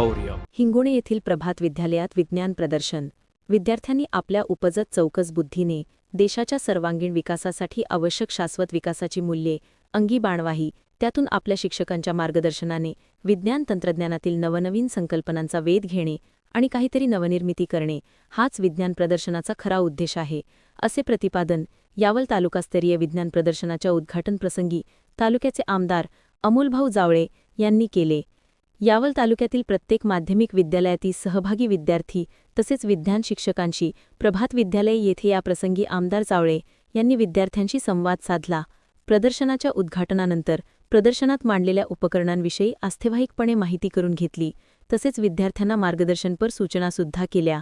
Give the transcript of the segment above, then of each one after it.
हिंगोणे येथील प्रभात विद्यालयात विज्ञान प्रदर्शन. विद्यार्थ्यांनी आपल्या उपजत चौकस बुद्धीने देशाच्या सर्वांगीण विकासासाठी आवश्यक शाश्वत विकासाची मूल्ये अंगी बाणवाही त्यातून आपल्या शिक्षकांच्या मार्गदर्शनाने विज्ञान तंत्रज्ञानातील नवनवीन संकल्पनांचा वेध घेणे आणि काहीतरी नवनिर्मिती करणे हाच विज्ञान प्रदर्शनाचा खरा उद्देश आहे असे प्रतिपादन यावल तालुकास्तरीय विज्ञान प्रदर्शनाच्या उद्घाटनप्रसंगी तालुक्याचे आमदार अमोलभाऊ जावळे यांनी केले. यावल तालुक्यातील प्रत्येक माध्यमिक विद्यालयातील सहभागी विद्यार्थी तसेच विज्ञान शिक्षकांशी प्रभात विद्यालय येथे या प्रसंगी आमदार जावळे यांनी विद्यार्थ्यांशी संवाद साधला. प्रदर्शनाच्या उद्घाटनानंतर प्रदर्शनात मांडलेल्या उपकरणांविषयी आस्थेवाईकपणे माहिती करून घेतली. तसेच विद्यार्थ्यांना मार्गदर्शनपर सूचनासुद्धा केल्या.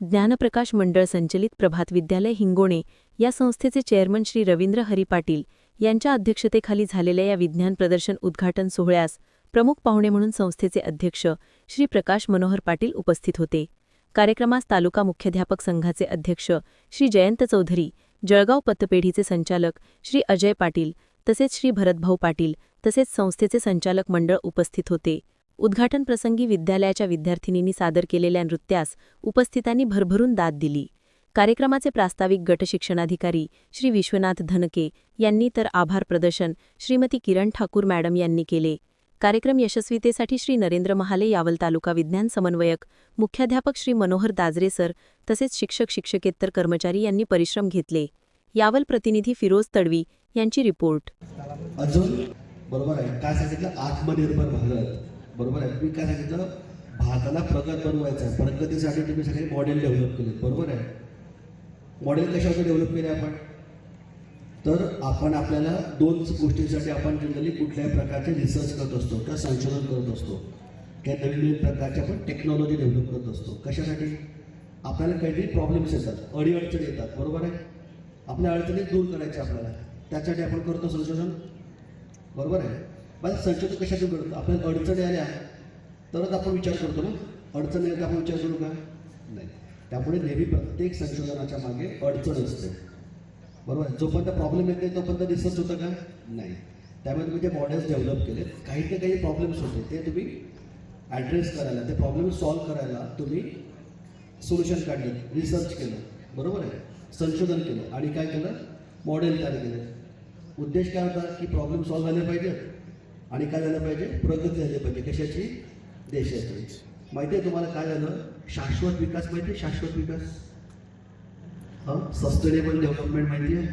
ज्ञानप्रकाश मंडळ संचलित प्रभात विद्यालय हिंगोणे या संस्थेचे चेअरमन श्री रवींद्र हरी पाटील यांच्या अध्यक्षतेखाली झालेल्या या विज्ञान प्रदर्शन उद्घाटन सोहळ्यास प्रमुख पाहुणे म्हणून संस्थेचे अध्यक्ष श्री प्रकाश मनोहर पाटील उपस्थित होते. कार्यक्रमास तालुका मुख्याध्यापक संघाचे अध्यक्ष श्री जयंत चौधरी जळगाव पतपेढीचे संचालक श्री अजय पाटील तसेच श्री भरतभाऊ पाटील तसेच संस्थेचे संचालक मंडळ उपस्थित होते. उद्घाटन प्रसंगी विद्यालयाच्या विद्यार्थिनींनी सादर केलेल्या नृत्यास उपस्थितांनी भरभरून दाद दिली. कार्यक्रमाचे प्रास्ताविक गटशिक्षणाधिकारी श्री विश्वनाथ धनके यांनी तर आभार प्रदर्शन श्रीमती किरण ठाकूर मॅडम यांनी केले. कार्यक्रम यशस्वीतेसाठी श्री नरेंद्र महाले यावल तालुका विज्ञान समन्वयक मुख्याध्यापक श्री मनोहर दाजरे सर तसेच शिक्षक शिक्षकेतर कर्मचारी यांनी परिश्रम घेतले. यावल प्रतिनिधी फिरोज तडवी यांची रिपोर्ट. अजून बरोबर आहे काय सांगितलं? आत्मनिर्भर भारत. बरोबर आहे. मी काय सांगितलं? भारताला प्रगत बनवायचं आहे. प्रगतीसाठी तुम्ही सगळे मॉडेल डेव्हलप केले बरोबर आहे? मॉडेल कशावर डेव्हलप केले आपण? तर आपण आपल्याला दोन गोष्टींसाठी आपण जनरली कुठल्याही प्रकारचे रिसर्च करत असतो किंवा संशोधन करत असतो. किंवा नवीन नवीन प्रकारचे आपण टेक्नॉलॉजी डेव्हलप करत असतो. कशासाठी? आपल्याला काहीतरी प्रॉब्लेम्स येतात. अडीअडचणी येतात. बरोबर आहे? आपल्या अडचणी दूर करायचे आपल्याला. त्यासाठी आपण करतो संशोधन. बरोबर आहे? पण संशोधन कशातून करतो? आपल्याला अडचणी आल्या तरच आपण विचार करतो ना. अडचणी आल्या तर आपण विचार करू का? नाही. त्यामुळे नेहमी प्रत्येक संशोधनाच्या मागे अडचण असते. बरोबर? आहे जोपर्यंत प्रॉब्लेम येते तोपर्यंत रिसर्च होतं का? नाही. त्यामुळे तुम्ही जे मॉडेल्स डेव्हलप केले काही ना काही प्रॉब्लेम्स होते. ते तुम्ही ॲड्रेस करायला ते प्रॉब्लेम सॉल्व्ह करायला तुम्ही सोल्युशन काढलं रिसर्च केलं. बरोबर आहे? संशोधन केलं. आणि काय केलं? मॉडेल तयार केलं. उद्देश काय होता? की प्रॉब्लेम सॉल्व्ह झाले पाहिजेत आणि काय झालं पाहिजे? प्रगती झाली पाहिजे. कशाची? देशाची. माहिती आहे तुम्हाला काय झालं? शाश्वत विकास माहिती आहे? शाश्वत विकास? सस्टेनेबल डेव्हलपमेंट माहिती आहे.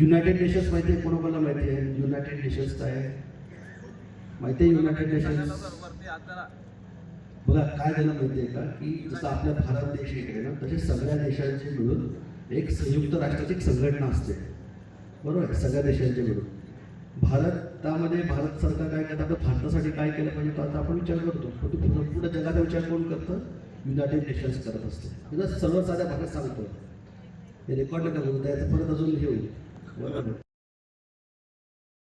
युनायटेड नेशन्स माहिती आहे कोणाकोणाला माहिती आहे? युनायटेड नेशन्स काय आहे? माहिती आहे युनायटेड नेशन्स बघा काय झालं माहिती आहे का? की जसं आपला भारत देश इकडे ना तसे सगळ्या देशांचे मिळून एक संयुक्त राष्ट्राची एक संघटना असते. बरोबर आहे? सगळ्या देशांचे मिळून. भारतामध्ये भारत सरकार काय करतं? आपल्या भारतासाठी काय केलं पाहिजे तर आता आपण विचार करतो. पण तो पूर्ण जगाचा विचार कोण करतं? युनायटेड नेशन्स करत असतो. म्हणजे सर्व साध्या भागात सांगतो हे रेकॉर्ड नका करू त्याचं परत अजून हे होईल. बरोबर.